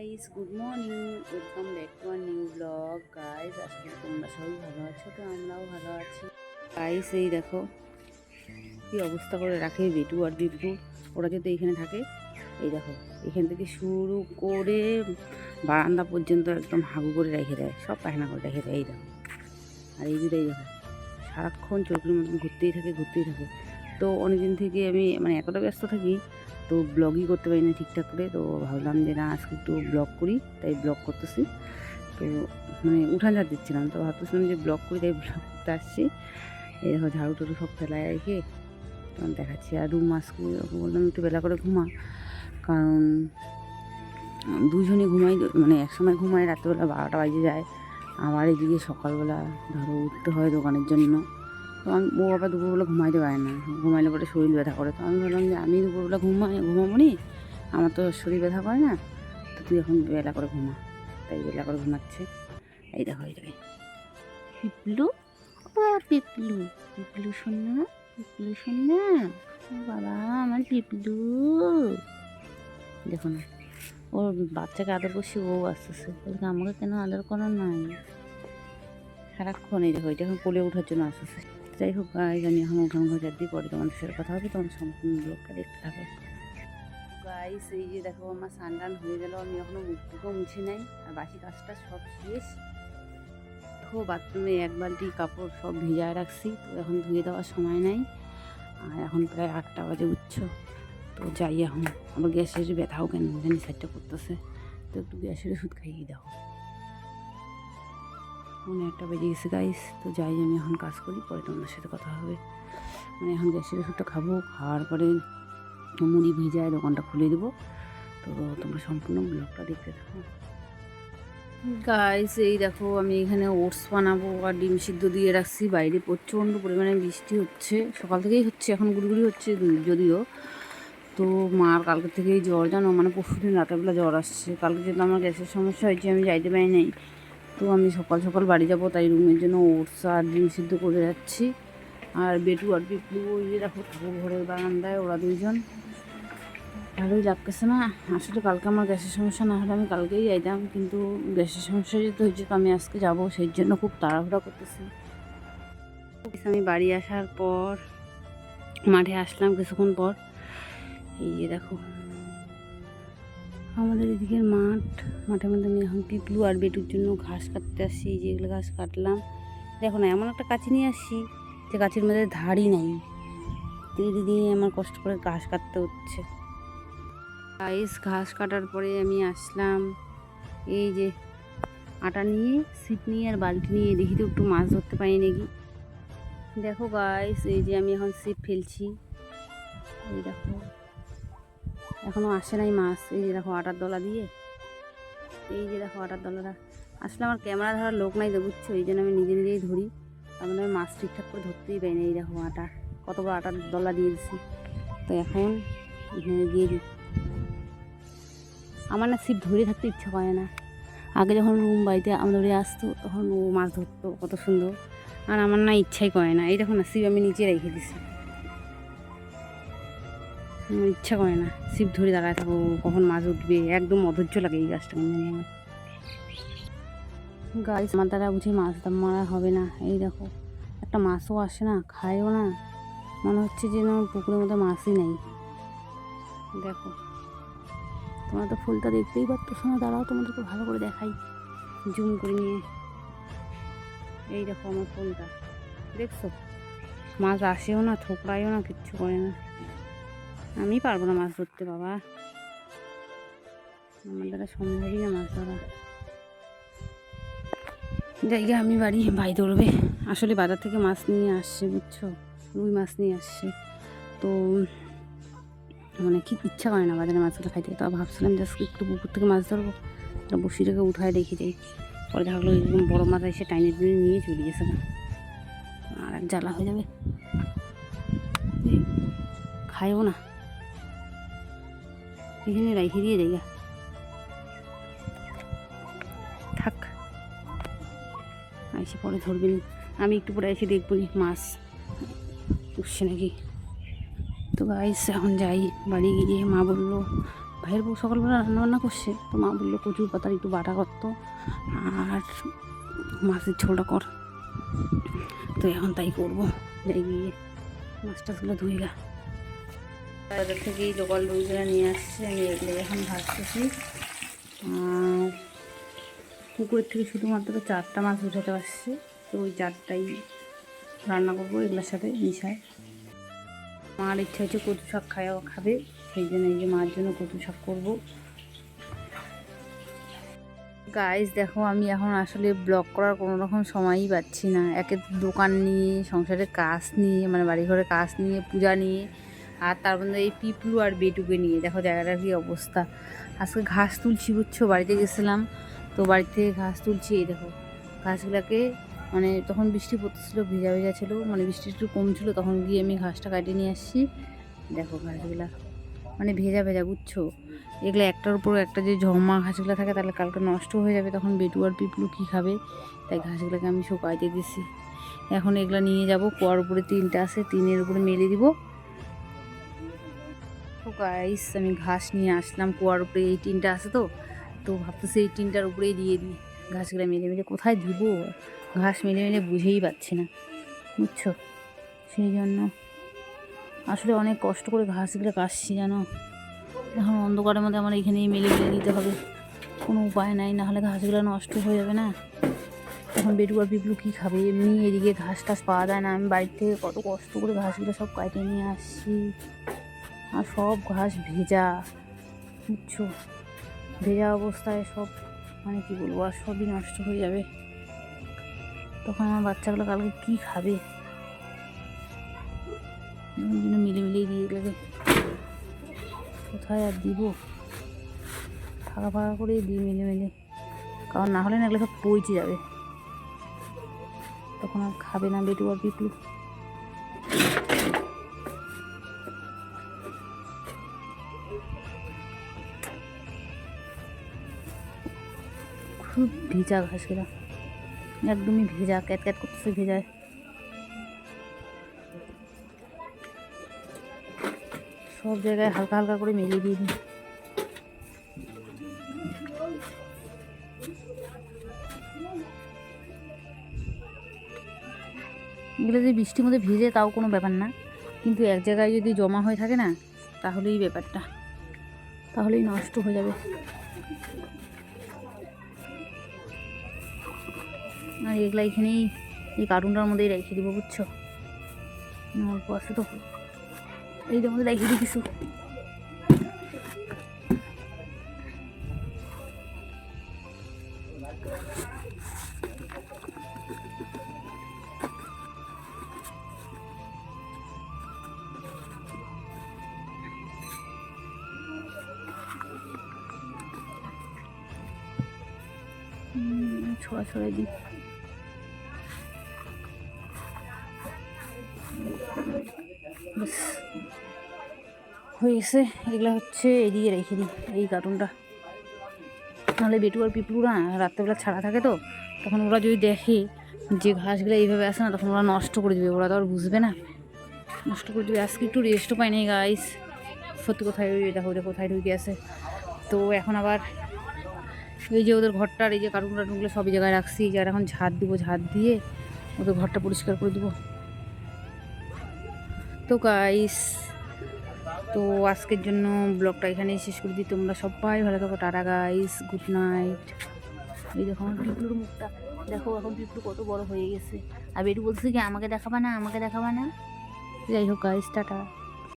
Guys good morning welcome back to our new vlog guys আজকে তোমরা সবাই ভালো আছো? তো আমরাও ভালো আছি। গাইস এই দেখো, কি অবস্থা করে রাখে বেটু আর বিটু। ওরা যদি এইখানে থাকে, এই দেখো, এখান থেকে শুরু করে বারান্দা পর্যন্ত একদম হাগু করে রেখে দেয়, সব পায়খানা করে রেখে দেয়, এই দেখো। আর এই দুটাই দেখো সারাক্ষণ চোখের মতন ঘুরতেই থাকে ঘুরতেই থাকে। তো অনেকদিন থেকে আমি মানে এতটা ব্যস্ত থাকি তো ব্লগই করতে পারি না ঠিকঠাক করে, তো ভাবলাম যে না, আজকে একটু ব্লগ করি, তাই ব্লগ করতেছি। তো মানে উঠান ঝাড় দিচ্ছিলাম, তো ভাবতেছিলাম যে ব্লগ করি, তাই ব্লগ করতে আসছি। এই দেখো ঝাড়ু টাড়ু সব ফেলায় রেখে তখন দেখাচ্ছি, আর রুম আজকে বললাম একটু বেলা করে ঘুমা। কারণ দুজনে ঘুমাই মানে একসময় ঘুমাই রাত্রেবেলা বারোটা বাজে যায়। আবার এদিকে সকালবেলা ধরো উঠতে হয় দোকানের জন্য। তো আমি ও আবার দুপুরবেলা ঘুমাইতে পারে না। ঘুমাইলে পরে শরীর ব্যথা করে। তো আমি ভাবলাম যে আমি দুপুরবেলা ঘুমাই ঘুমাবো নি আমার তো শরীর ব্যথা করে না। তো তুই এখন বেলা করে ঘুমা। তাই বেলা করে ঘুমাচ্ছে। এই দেখো এই দেখে। পিপলু? ও পিপলু। পিপলু শোন না পিপলু শোন না বাবা আমার পিপলু। দেখো না ওর বাচ্চাকে আদর করছি ও আসতেছে বলছে আমাকে কেন আদর করা নাই? সারাক্ষণ এই দেখো এটা এখন কোলে ওঠার জন্য আসতেছে যাই হোক গাইজ আমি এখন উঠান ঘর যাচ্ছি পরে তোমাদের সাথে কথা হবে তোমার সম্পূর্ণ ব্লগটা দেখতে থাকো। গাইস এই যে দেখো, আমার সানটান হয়ে গেল, আমি এখনও মুখটুকু মুছে নাই, আর বাকি কাজটা সব শেষ। দেখো, বাথরুমে এক বালতি কাপড় সব ভিজায় রাখছি, তো এখন ধুয়ে দেওয়ার সময় নাই, আর এখন প্রায় আটটা বাজে উঠছো। তো যাই এখন, আমার গ্যাসের ব্যথাও কেন জানি সাইডটা করতেছে, তো একটু গ্যাসের ওষুধ খাইয়ে দাও মনে একটা বেজে গেছে গাইস তো যাই, আমি এখন কাজ করি, পরে তোমাদের সাথে কথা হবে। মানে এখন গ্যাসের ওষুধটা খাব, খাওয়ার পরে মুড়ি ভিজায় দোকানটা খুলে দেবো। তো তোমরা সম্পূর্ণ ব্লগটা দেখতে থাকো। গাইস এই দেখো, আমি এখানে ওটস বানাবো আর ডিম সিদ্ধ দিয়ে রাখছি। বাইরে প্রচণ্ড পরিমাণে বৃষ্টি হচ্ছে। সকাল থেকেই হচ্ছে, এখন গুড়গুড়ি হচ্ছে যদিও। তো মার কালকে থেকেই জ্বর, জানো? মানে পরশু দিন রাতেরবেলা জ্বর আসছে। কালকে যেহেতু আমার গ্যাসের সমস্যা হয়েছে, আমি যাইতে পারি নাই। তো আমি সকাল সকাল বাড়ি যাব, তাই রুমের জন্য ওটস আর ডিম সিদ্ধ করে যাচ্ছি আর বেটু আর পিপলু, ওই যে দেখো ঠাকুর ঘরের বারান্দায় ওরা দুইজন। ভালোই লাগতেছে না। আসলে কালকে আমার গ্যাসের সমস্যা, না হলে আমি কালকেই যাইতাম, কিন্তু গ্যাসের সমস্যা যেহেতু হয়েছে তো আমি আজকে যাব, সেই জন্য খুব তাড়াহুড়া করতেছি। আমি বাড়ি আসার পর, মাঠে আসলাম কিছুক্ষণ পর। এই যে দেখো আমাদের এদিকের মাঠ, মাঠের মধ্যে আমি এখন পিপলু আর বেটুর জন্য ঘাস কাটতে আসছি যেগুলো ঘাস কাটলাম। দেখো না, এমন একটা কাছি নিয়ে আসছি যে গাছের মধ্যে ধারই নাই। দিদি দিয়ে আমার কষ্ট করে ঘাস কাটতে হচ্ছে। গাইস ঘাস কাটার পরে আমি আসলাম। এই যে আটা নিয়ে, ছিপ নিয়ে আর বালতি নিয়ে, দেখি তো একটু মাছ ধরতে পারি নাকি? দেখো গাইস এই যে আমি এখন ছিপ ফেলছি। এই দেখো। এখনও আসে নাই মাছ। এই যে দেখো আটার দলা দিয়ে। এই যে দেখো আটার দলাটা। আসলে আমার ক্যামেরা ধরার লোক নাই তো, বুঝছ? এই জন্য আমি নিজে নিজেই ধরি। তার মানে আমি মাছ ঠিকঠাক করে ধরতেই পারি না এই দেখো আটা। কত বড় আটার দলা দিয়ে দিছি। তো এখন এখানে দিয়ে দিই। আমার না ছিপ ধরে থাকতে ইচ্ছা করে না। আগে যখন রুম বাড়িতে আমাদের আসতো, তখন ও মাছ ধরতো কত সুন্দর। আর আমার না ইচ্ছাই করে না। এই দেখো না ছিপ আমি নিচে রেখে দিছি। ইচ্ছা করে না। ছিপ ধরে দাঁড়ায় থাকো কখন মাছ উঠবে, একদম অধৈর্য লাগে এই গাছটা জানি আমার। গাছ আমার দ্বারা বুঝি মাছ মারা হবে না। এই দেখো, একটা মাছও আসে না, খায়ও না। মনে হচ্ছে যে আমার পুকুরের মধ্যে মাছই নেই। দেখো, তোমরা তো ফুলটা দেখতেই পারতো শোনা, দাঁড়াও, তোমাদেরকে ভালো করে দেখাই। জুম করে নিয়ে। এই দেখো আমার ফুলটা। দেখছ? মাছ আসেও না থোকরাইও না, কিচ্ছু করে না। আমি পারব না মাছ ধরতে, বাবা। আমার দ্বারা সম্ভবই না মাছ ধরা। জায়গা আমি বাড়ি ভাই ধরবে। আসলে বাজার থেকে মাছ নিয়ে আসছে, বুঝছ? রুই মাছ নিয়ে আসছে। তো মানে কি ইচ্ছা করে না বাজারে মাছগুলো খাইতে। তো ভাবছিলাম জাস্ট একটু পুকুর থেকে মাছ ধরবো। তো বসিটাকে উঠায় দেখি যাই পরে গেলো এরকম বড়ো মাছ এসে টাইনে টেনে নিয়ে চলে গেছে। না আর জ্বালা হয়ে যাবে। খাইও না। এখানে রেখে দিয়ে যাই গা। থাক এসে পরে ধরবে নি আমি একটু পরে এসে দেখব মাছ উঠছে নাকি তো গাইস এখন যাই বাড়ি গিয়ে মা বলল ভাইয়ের বউ সকালবেলা রান্নাবান্না করছে তো মা বলল কচুর পাতার একটু বাটা করতো আর মাছের ঝোলটা কর তো এখন তাই করব যাই গিয়ে মাছ টাছগুলো ধুই বাজার থেকে এই লোকাল দইগুলো নিয়ে আসছে, আমি এগুলো এখন ভাজতেছি পুকুরের থেকে শুধুমাত্র চারটা মাছ উঠাতে পারছি, তো ওই চারটাই রান্না করব, এগুলোর সাথে মিশায় মার ইচ্ছা হচ্ছে কচু শাক খাওয়া খাবে, সেই জন্য এই যে মার জন্য কচু শাক করব। গাইজ দেখো, আমি এখন আসলে ব্লগ করার কোনো রকম সময়ই পাচ্ছি না। একে দোকান নিয়ে, সংসারের কাজ নিয়ে মানে বাড়িঘরের কাজ নিয়ে, পূজা নিয়ে আর তার মধ্যে এই পিপলু আর বেটুকে নিয়ে। দেখো জায়গাটার কী অবস্থা। আজকে ঘাস তুলছি বুঝছ? বাড়িতে গেছিলাম, তো বাড়ি থেকে ঘাস তুলছি, এই দেখো। ঘাসগুলোকে মানে তখন বৃষ্টি পড়তেছিল, ভেজা ভেজা ছিল মানে বৃষ্টি একটু কম ছিল, তখন গিয়ে আমি ঘাসটা কাটিয়ে নিয়ে আসছি। দেখো ঘাসগুলা মানে ভেজা ভেজা, বুঝছ? এগুলো একটার উপর একটা যে জমা ঘাসগুলো থাকে, তাহলে কালকে নষ্ট হয়ে যাবে, তখন বেটু আর পিপলু কী খাবে? তাই ঘাসগুলোকে আমি শুকাইতে দিছি। এখন এগুলো নিয়ে যাব, কুয়ার উপরে তিনটা আছে, তিনের উপরে মেলে দিব। তো গাইস আমি ঘাস নিয়ে আসলাম, কুয়ার উপরে এই টিনটা আছে তো। তো ভাবতেছি এই টিনটার উপরেই দিয়ে দিই। ঘাসগুলো মেলে মেলে কোথায় দিব? ঘাস মেলে মেলে বুঝেই পাচ্ছি না, বুঝছ? সেই জন্য আসলে অনেক কষ্ট করে ঘাসগুলো কাটছি, জানো? এখন অন্ধকারের মধ্যে আমার এখানেই মেলে মেলে দিতে হবে। কোনো উপায় নাই, না হলে ঘাসগুলো নষ্ট হয়ে যাবে না। এখন আর পিপলু কী খাবে? এমনি এদিকে ঘাস টাস পাওয়া যায় না। আমি বাড়ির থেকে কত কষ্ট করে ঘাসগুলো সব কাটিয়ে নিয়ে আসছি। আর সব ঘাস ভেজা, বুঝছ? ভেজা অবস্থায় সব মানে কী বলব, আর সবই নষ্ট হয়ে যাবে। তখন আমার বাচ্চাগুলো কালকে কী খাবে? জন্য মিলে মিলেই দিয়ে গেলে কোথায় আর দিব? ফাঁকা ফাঁকা করেই দিই মিলে মিলে কারণ না হলে না এগুলো সব পচে যাবে। তখন আর খাবে না বেটু আর পিপলু খুব ভেজা ঘাসগুলো একদমই ভেজা ক্যাট ক্যাট করতেছে ভেজায়। সব জায়গায় হালকা হালকা করে মেলে দিয়ে দিই। এগুলো যদি বৃষ্টির মধ্যে ভিজে তাও কোনো ব্যাপার না। কিন্তু এক জায়গায় যদি জমা হয়ে থাকে না, তাহলেই ব্যাপারটা। তাহলেই নষ্ট হয়ে যাবে। আর এগুলা এখানেই এই কার্টুনটার মধ্যেই রেখে দিব, বুঝছ? অল্প আছে তো। এইটার মধ্যে রেখে দিই কিছু। ছোড়া ছড়া দিই। হয়ে গেছে এগুলো হচ্ছে এদিকে রেখে দিই, এই কার্টুনটা নাহলে বেটু আর পিপলুরা রাত্রেবেলা ছাড়া থাকে তো, তখন ওরা যদি দেখে যে ঘাসগুলো এইভাবে আসে না, তখন ওরা নষ্ট করে দেবে, ওরা তো আর বুঝবে না। নষ্ট করে দেবে, আজকে একটু রেস্টও পাই নাই গাইস সত্যি কোথায় ওই দেখো ওটা কোথায় ঢুকে আছে। তো এখন আবার এই যে ওদের ঘরটার, এই যে কার্টুন টার্টুনগুলো সব জায়গায় রাখছি, যার এখন ঝাড় দিব ঝাড় দিয়ে ওদের ঘরটা পরিষ্কার করে দিব। তো গাইস তো আজকের জন্য ব্লগটা এখানেই শেষ করে দিই। তোমরা সবাই ভালো থাকো, টাটা গাইস গুড নাইট এই দেখো আমার পিপলুর মুখটা। দেখো এখন পিপলু কত বড় হয়ে গেছে। আর বেটু বলছে কি, আমাকে দেখাবা না, আমাকে দেখাবা না? যাই হোক গাইস টাটা।